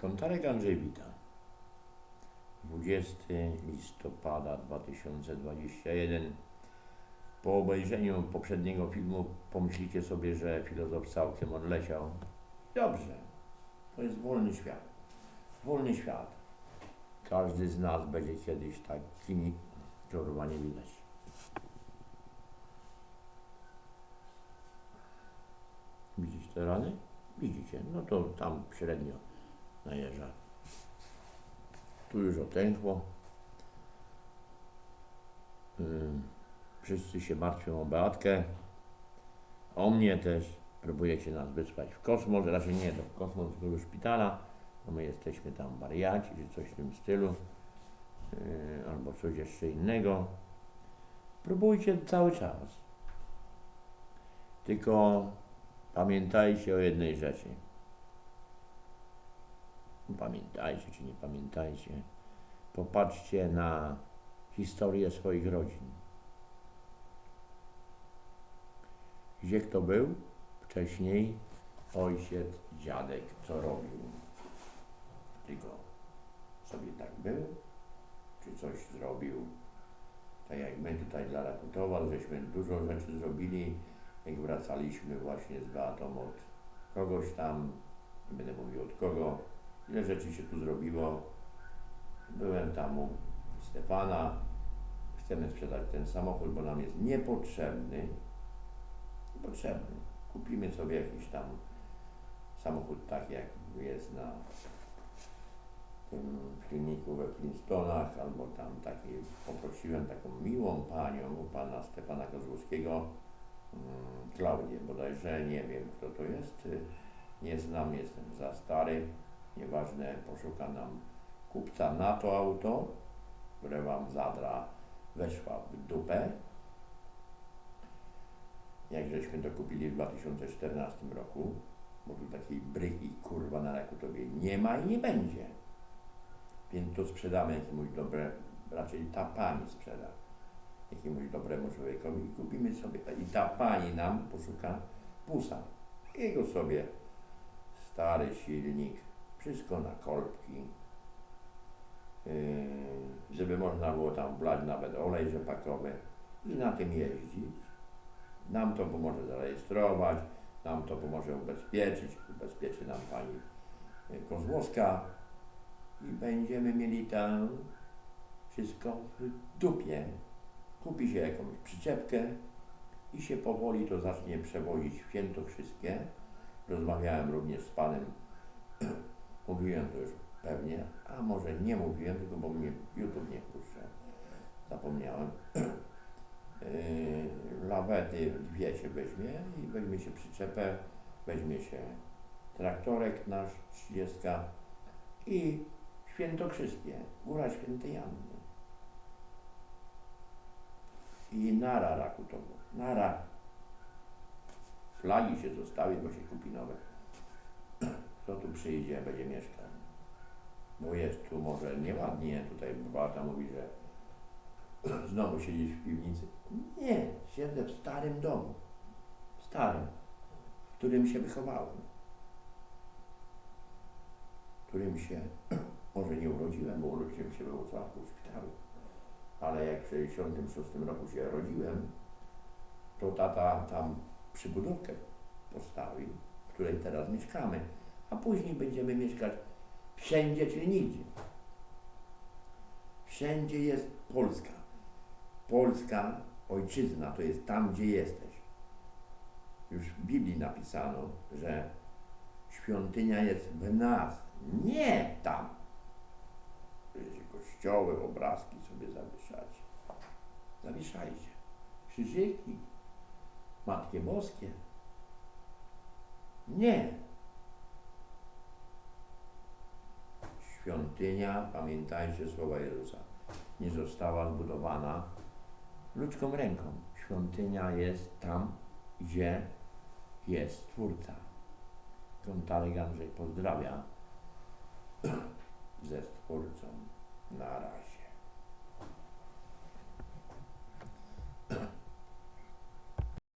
Kontarek Andrzej Wita. 20 listopada 2021. Po obejrzeniu poprzedniego filmu pomyślicie sobie, że filozof całkiem odleciał. Dobrze. To jest wolny świat. Wolny świat. Każdy z nas będzie kiedyś takimi, kurwa nie widać. Widzicie te rany? Widzicie. No to tam średnio najeżdża. Tu już otęchło. Ym, Wszyscy się martwią o Beatkę. O mnie też. Próbujecie nas wysłać w kosmos. Raczej nie do kosmos, do szpitala. Bo my jesteśmy tam wariaci, czy coś w tym stylu. Yy, albo coś jeszcze innego. Próbujcie cały czas. Tylko pamiętajcie o jednej rzeczy. Pamiętajcie czy nie pamiętajcie. Popatrzcie na historię swoich rodzin. Gdzie kto był wcześniej, ojciec, dziadek, co robił. Tylko sobie tak był, czy coś zrobił. Tak jak my tutaj dla Rakutowa, żeśmy dużo rzeczy zrobili, jak wracaliśmy właśnie z Beatą od kogoś tam, nie będę mówił od kogo, ile rzeczy się tu zrobiło. Byłem tam u Stefana, chcemy sprzedać ten samochód, bo nam jest niepotrzebny. Niepotrzebny. Kupimy sobie jakiś tam samochód taki, jak jest na tym filmiku we Flintstonach, albo tam taki, poprosiłem taką miłą panią u pana Stefana Kozłowskiego, mm, Klaudię bodajże, nie wiem kto to jest, nie znam, jestem za stary, nieważne, poszuka nam kupca na to auto, które wam zadra weszła w dupę. Jak żeśmy to kupili w 2014 roku, bo tu takiej bryki kurwa na Rakutowie nie ma i nie będzie. Więc to sprzedamy jakiemuś dobre, raczej ta pani sprzeda jakiemuś dobremu człowiekowi i kupimy sobie, i ta pani nam poszuka pusa. Jego sobie stary silnik, wszystko na kolbki, yy, żeby można było tam wlać nawet olej rzepakowy i na tym jeździć. Nam to pomoże zarejestrować, nam to pomoże ubezpieczyć, ubezpieczy nam pani yy, Kozłowska i będziemy mieli tam wszystko w dupie. Kupi się jakąś przyczepkę i się powoli to zacznie przewozić świętokrzyskie. Rozmawiałem również z panem, mówiłem to już pewnie, a może nie mówiłem, tylko bo mnie YouTube nie puszcza. Zapomniałem. Yy, lawety dwie się weźmie i weźmie się przyczepę, weźmie się traktorek nasz 30 i świętokrzyskie, góra świętej Janny. I nara rakutowo, nara. Flagi się zostawi, bo się kupi nowe. Kto tu przyjdzie, będzie mieszkał. Bo jest tu może nieładnie, tutaj Beata mówi, że znowu siedzisz w piwnicy. Nie, siedzę w starym domu. Starym, w którym się wychowałem. W którym się może nie urodziłem, bo urodziłem się we Wrocławku w szpitalu. Ale jak w 66 roku się rodziłem, to tata tam przybudówkę postawił, w której teraz mieszkamy. A później będziemy mieszkać wszędzie, czyli nigdzie. Wszędzie jest Polska. Polska, ojczyzna, to jest tam, gdzie jesteś. Już w Biblii napisano, że świątynia jest w nas, nie tam. Wiecie, kościoły, obrazki sobie zawieszać. Zawieszajcie. Krzyżyki, Matkie Boskie. Nie. Świątynia, pamiętajcie słowa Jezusa, nie została zbudowana ludzką ręką. Świątynia jest tam, gdzie jest Twórca. Kontarek Andrzej pozdrawia ze Stwórcą. Na.